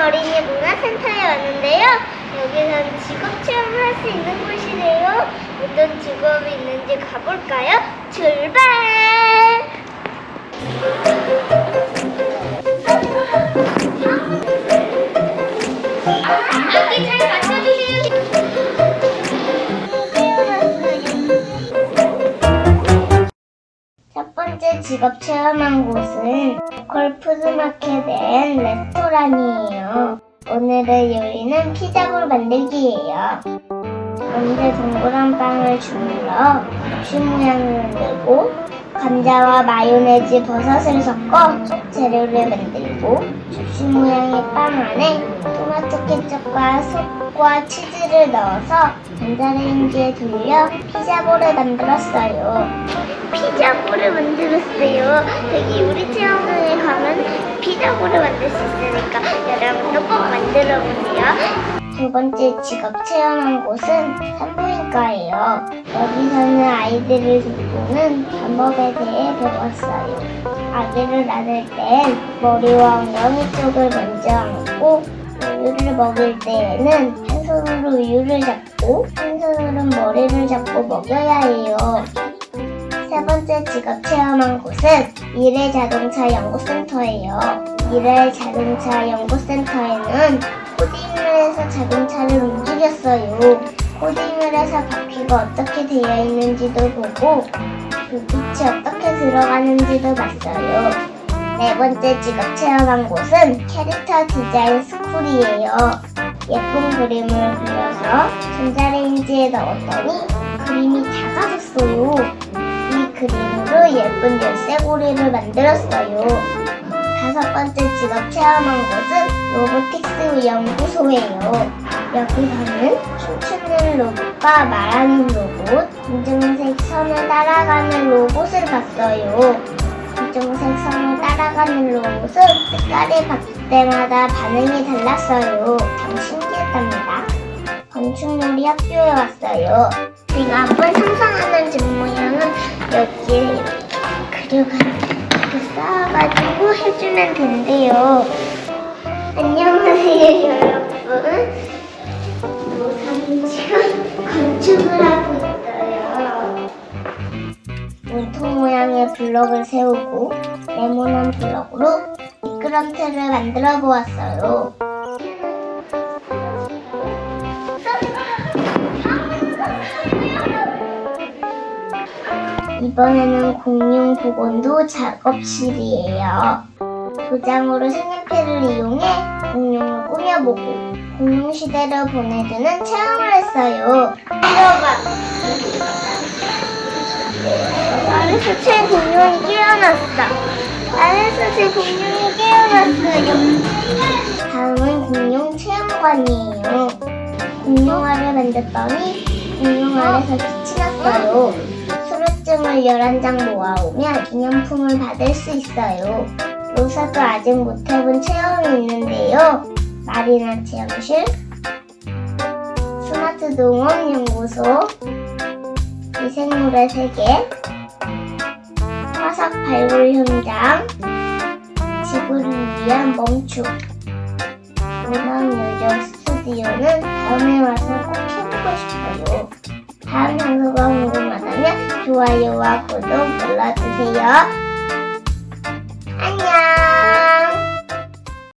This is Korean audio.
어린이 문화센터에 왔는데요. 여기서는 직업 체험을 할 수 있는 곳이래요. 어떤 직업이 있는지 가볼까요? 출발! 여기 잘 맞춰주세요. 번째 직업 체험한 곳은 로컬 푸드마켓 앤 레스토랑이에요. 오늘의 요리는 피자볼 만들기예요. 먼저 동그란 빵을 주물러 접시 모양을 만들고 감자와 마요네즈, 버섯을 섞어 재료를 만들고 접시 모양의 빵 안에 토마토 케첩과 솥과 치즈를 넣어서 전자레인지에 돌려 피자볼을 만들었어요. 피자볼을 만들었어요. 여기 요리 체험장에 가면 피자볼을 만들 수 있으니까 여러분도 꼭 만들어 보세요. 두 번째 직업 체험한 곳은 산부인과예요. 여기서는 아이들을 돌보는 방법에 대해 배웠어요. 아기를 낳을 땐 머리와 엉덩이 쪽을 먼저 안고 우유를 먹을 때에는 한 손으로 우유를 잡고 한 손으로는 머리를 잡고 먹여야 해요. 세 번째 직업 체험한 곳은 미래 자동차 연구센터예요. 미래 자동차 연구센터에는 코딩을 해서 자동차를 움직였어요. 코딩을 해서 바퀴가 어떻게 되어 있는지도 보고 불빛이 어떻게 들어가는지도 봤어요. 네 번째 직업 체험한 곳은 캐릭터 디자인 스쿨이에요. 예쁜 그림을 그려서 전자레인지에 넣었더니 그림이 작아졌어요. 이 그림으로 예쁜 열쇠고리를 만들었어요. 다섯 번째 직업 체험한 곳은 로보틱스 연구소예요. 여기서는 춤추는 로봇과 말하는 로봇, 검정색 선을 따라가는 로봇을 봤어요. 검정색 선을 따라가는 로봇은 색깔이 바뀔 때마다 반응이 달랐어요. 참 신기했답니다. 건축놀이 학교에 왔어요. 제가 한번 상상하는 집 모양은 여기에 그려가 이렇게 쌓아가지고 해주면 된대요. 안녕하세요, 여러분. 노상지금 건축을 하고 있어요. 문통 모양의 블럭을 세우고 네모난 블럭으로 미끄럼틀을 만들어 보았어요. 이번에는 공룡 복원도 작업실이에요. 도장으로 색연필을 이용해 공룡을 꾸며보고 공룡 시대를 보내주는 체험을 했어요. 들어봐. 아래서 제 공룡이 깨어났어. 아래서 제 공룡이 깨어났어요. 다음은 공룡 체험관이에요. 공룡알을 만졌더니 공룡알에서 빛이 났어요. 수료증을 11장 모아오면 기념품을 받을 수 있어요. 로사도 아직 못 해본 체험이 있는데요. 마리나 체험실, 스마트 농원 연구소, 미생물의 세계, 화석 발굴 현장, 지구를 위한 멈춤, 문학 요정 스튜디오는 다음에 와서 꼭 해보고 싶어요. 다음 장소가 궁금하다면 좋아요와 구독 눌러주세요. 안녕.